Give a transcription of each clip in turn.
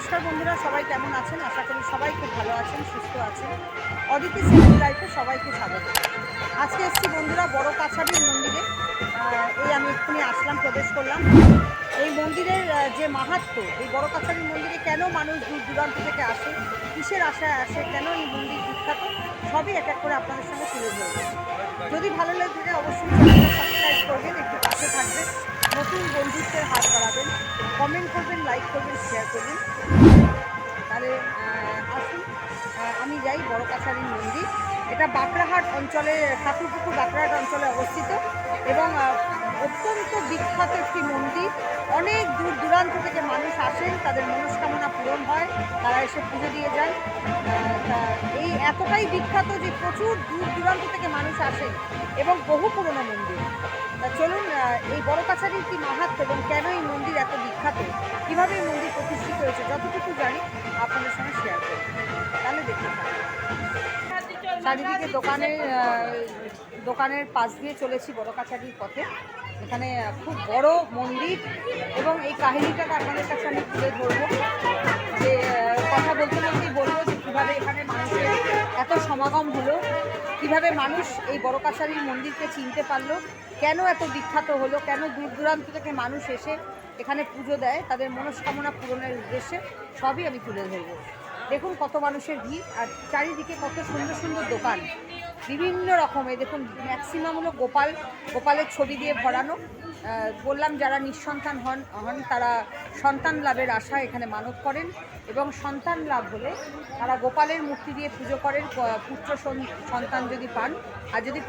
নমস্কার বন্ধুরা, সবাই কেমন আছেন? আশা করি সবাই খুব ভালো আছেন, সুস্থ আছেন। অদিতি সিভিল লাইফে সবাইকে স্বাগত। আজকে এসছি বন্ধুরা বড় কাছাড়ির মন্দিরে এই আমি এক্ষুনি আসলাম, প্রবেশ করলাম। এই মন্দিরের যে মাহাত্ম, এই বড় কাছাড়ির মন্দিরে কেন মানুষ দূর দূরান্ত থেকে আসে, কিসের আশায় আসে, কেন এই মন্দির বিখ্যাত, সবই এক এক করে আপনাদের সঙ্গে তুলে ধরবে। যদি ভালো লাগে থাকে অবশ্যই সাবস্ক্রাইব করবেন, একটু পাশে থাকবেন, নতুন বন্ধুত্বের হাত বাড়াবেন কমেন্ট করবেন লাইক করবেন শেয়ার করবেন। তাহলে আসুন আমি যাই বড় কাছারির মন্দির। এটা বাঁকড়াহাট অঞ্চলে, ঠাকুরপুকুর বাঁকড়াহাট অঞ্চলে অবস্থিত এবং অত্যন্ত বিখ্যাত একটি মন্দির। অনেক দূর দূরান্ত থেকে মানুষ আসেন, তাদের মনস্কামনা পূরণ হয়, তারা এসে পুজো দিয়ে যান। এই এতটাই বিখ্যাত যে প্রচুর দূর দূরান্ত থেকে মানুষ আসেন এবং বহু পুরনো মন্দির। তা চলুন এই বড় কাছারির কি মাহাত্ম এবং কেন এই মন্দির এত বিখ্যাত? কীভাবে এই মন্দির প্রতিষ্ঠিত হয়েছে? যতটুকু জানি, আপনাদের সঙ্গে শেয়ার করব। তাহলে দেখুন চারিদিকে দোকানের দোকানের পাশ দিয়ে চলেছি বড় কাছারির পথে। এখানে খুব বড় মন্দির এবং এই কাহিনীটাকে আপনাদের কাছে আমি তুলে ধরবো যে কথা বলতে বলতেই বলব যে কীভাবে এখানে মানুষের এত সমাগম হলো, কীভাবে মানুষ এই বড় কাছারির মন্দিরকে চিনতে পারল, কেন এত বিখ্যাত হলো, কেন দূর দূরান্ত থেকে মানুষ এসে এখানে পুজো দেয়, তাদের মনস্কামনা পূরণের উদ্দেশ্যে সবই আমি তুলে ধরবো। দেখুন কত মানুষের ভিড়, আর চারিদিকে কত সুন্দর সুন্দর দোকান। বিভিন্ন রকমের দেখুন ম্যাক্সিমাম হলো গোপাল, গোপালের ছবি দিয়ে ভরানো। বললাম যারা নিঃসন্তান হন হন, তারা সন্তান লাভের আশা এখানে মানত করেন এবং সন্তান লাভ হলে তারা গোপালের মূর্তি দিয়ে পুজো করেন পুত্র সন্তান যদি পান। আর যদি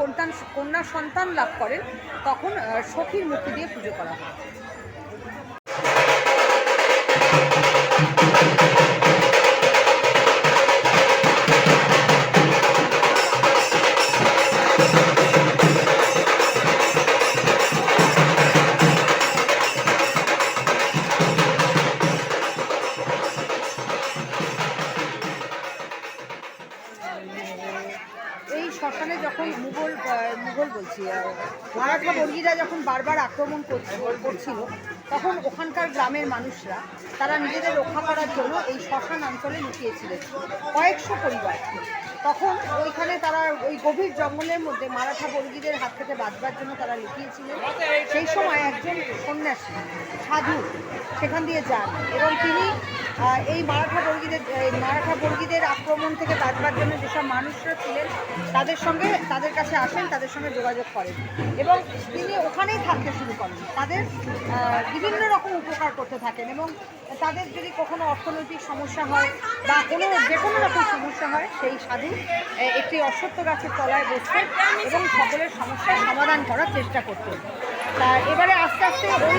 কন্যা সন্তান লাভ করেন, তখন সখীর মূর্তি দিয়ে পুজো করা হয়। মারাঠা যখন বারবার আক্রমণ করছিল, তখন ওখানকার গ্রামের মানুষরা তারা নিজেদের রক্ষা করার জন্য এই শ্মশান অঞ্চলে লুকিয়েছিলেন। কয়েকশো পরিবার। তখন ওইখানে তারা ওই গভীর জঙ্গলের মধ্যে মারাঠা বর্গীদের হাত থেকে বাঁচবার জন্য তারা লুকিয়েছিলেন। সেই সময় একজন সন্ন্যাসী, সাধু, সেখান দিয়ে যান এবং তিনি এই মারাঠা বর্গীদের মারাঠা বর্গীদের আক্রমণ থেকে বাঁচবার জন্য যেসব মানুষরা ছিলেন, তাদের সঙ্গে, তাদের কাছে আসেন, তাদের সঙ্গে যোগাযোগ করেন এবং তিনি ওখানেই থাকতে শুরু করেন। তাদের বিভিন্ন রকম উপকার করতে থাকেন এবং তাদের যদি কখনো অর্থনৈতিক সমস্যা হয় বা কোনো যে কোনো রকম সমস্যা হয়, সেই সাধু একটি অশ্বত্থ গাছের তলায় বসতেন এবং সকলের সমস্যার সমাধান করার চেষ্টা করতেন। তা এবারে আস্তে আস্তে ওই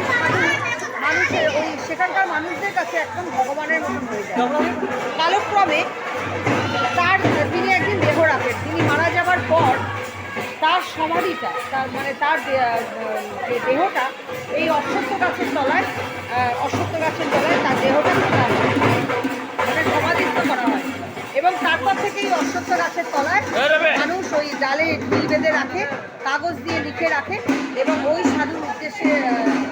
মানুষের ওই সেখানকার মানুষদের কাছে একদম ভগবানের মতন হয়ে যায়। কালক্রমে তার, তিনি একদিন দেহ রাখেন। তিনি মারা যাবার পর তার সমাধিটা, তার মানে তার যে দেহটা, এই অশ্বত্থ গাছের তলায় অশ্বত্থ গাছের তলায় তার দেহটা মানে সমাধিস্থ করা এবং তারপর থেকে এই অশ্বত্থ গাছের তলায় মানুষ ওই ডালে ঢিল বেঁধে রাখে কাগজ দিয়ে লিখে রাখে এবং ওই সাধুর উদ্দেশ্যে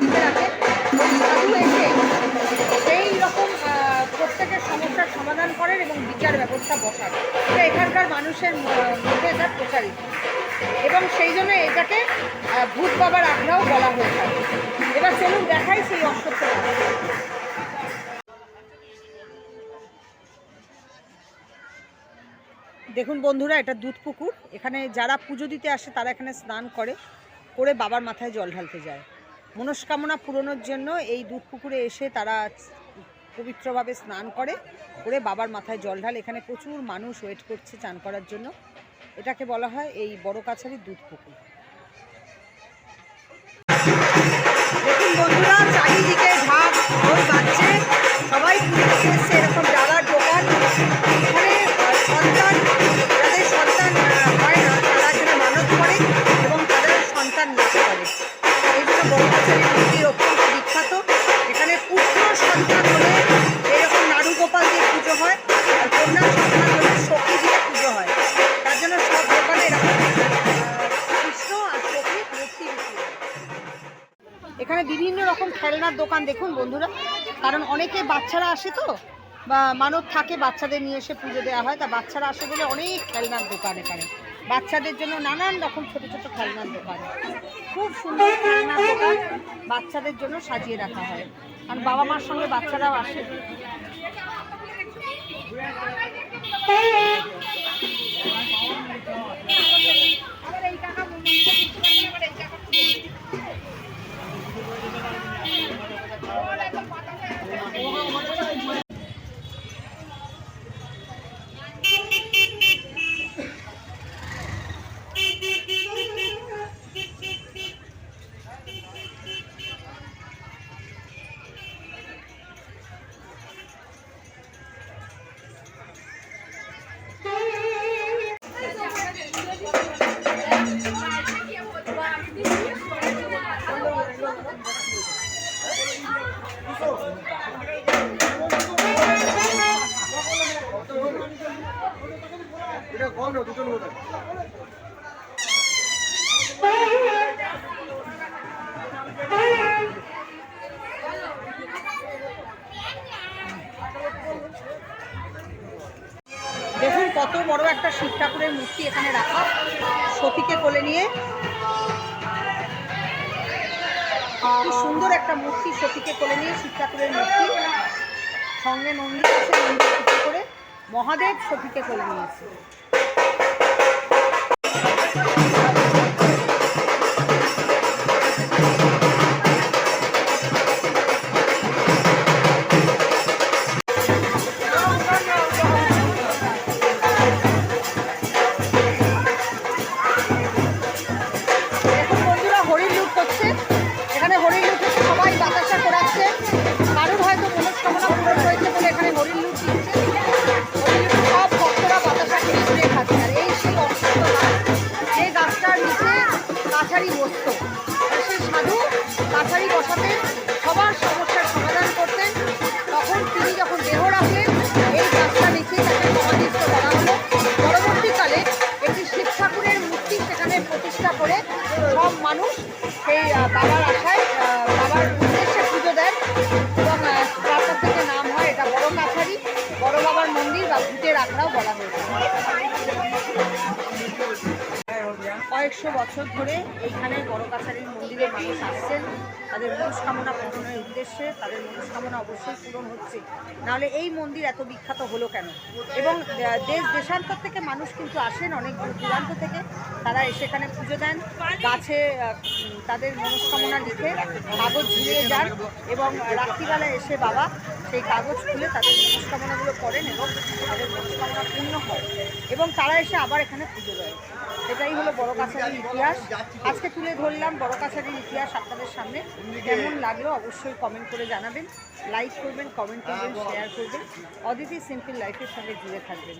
লিখে রাখে। ওই সাধু এসে সেই রকম প্রত্যেকের সমস্যার সমাধান করেন এবং বিচার ব্যবস্থা বসান। এটা এখানকার মানুষের মধ্যে এটা প্রচারিত। এবং সেই জন্য এটাকে ভূত বাবার আগ্রাও বলা হয়ে থাকে। এবার চলুন দেখাই সেই অশ্বত্থ গাছ। দেখুন বন্ধুরা, এটা দুধ পুকুর। এখানে যারা পুজো দিতে আসে, তারা এখানে স্নান করে করে বাবার মাথায় জল ঢালতে যায়। মনস্কামনা পূরণের জন্য এই দুধ পুকুরে এসে তারা পবিত্রভাবে স্নান করে করে বাবার মাথায় জল ঢাল। এখানে প্রচুর মানুষ ওয়েট করছে চান করার জন্য। এটাকে বলা হয় এই বড় কাছারির দুধ পুকুর। দেখুন বন্ধুরা, চারিদিকে এখানে বিভিন্ন রকম খেলনার দোকান, দেখুন বন্ধুরা। কারণ অনেকে বাচ্চারা আসে তো, বা মানত থাকে বাচ্চাদের নিয়ে এসে পুজো দেওয়া হয়, তা বাচ্চারা আসে বলে অনেক খেলনার দোকান এখানে। বাচ্চাদের জন্য নানান রকম ছোট ছোট খেলনার দোকান। খুব সুন্দর খেলনার দোকান বাচ্চাদের জন্য সাজিয়ে রাখা হয়। আর বাবা মার সঙ্গে বাচ্চারাও আসে। এটা দেখুন কত বড় একটা শিব ঠাকুরের মূর্তি এখানে রাখা। সতীকে কোলে নিয়ে। সুন্দর একটা মূর্তি সতীকে কোলে নিয়ে শিব ঠাকুরের মূর্তি। সঙ্গে নন্দী আছে নন্দী করে মহাদেব সতীকে কোলে নিয়েছে। করে সব মানুষ সেই বাবার আশায় বাবার উদ্দেশ্যে পুজো দেন এবং তারপর থেকে নাম হয় এটা বড় কাছারি, বড় বাবার মন্দির বা ভূতের আখড়াও বলা হয়েছে কয়েকশো বছর ধরে এইখানে বড় কাছারির মন্দিরে মানুষ আসছেন। তাদের মনস্কামনা পূরণের উদ্দেশ্যে, তাদের মনস্কামনা অবশ্যই পূরণ হচ্ছে। নাহলে এই মন্দির এত বিখ্যাত হলো কেন? এবং দেশ দেশান্তর থেকে মানুষ কিন্তু আসেন অনেক দূর দূরান্ত থেকে। তারা এসে এখানে পুজো দেন, গাছে তাদের মনস্কামনা লিখে কাগজ ঝুলিয়ে যান এবং রাত্রিবেলা এসে বাবা সেই কাগজ খুলে তাদের মনস্কামনাগুলো করেন এবং তাদের মনস্কামনা পূর্ণ হয়। এবং তারা এসে আবার এখানে পুজো দেয়। এটাই হলো বড় কাছারির ইতিহাস। আজকে তুলে ধরলাম বড় কাছারির ইতিহাস আপনাদের সামনে। কেমন লাগল অবশ্যই কমেন্ট করে জানাবেন। লাইক করবেন কমেন্ট করবেন শেয়ার করবেন। অদিতি সিম্পল লাইফের সঙ্গে জুড়ে থাকবেন।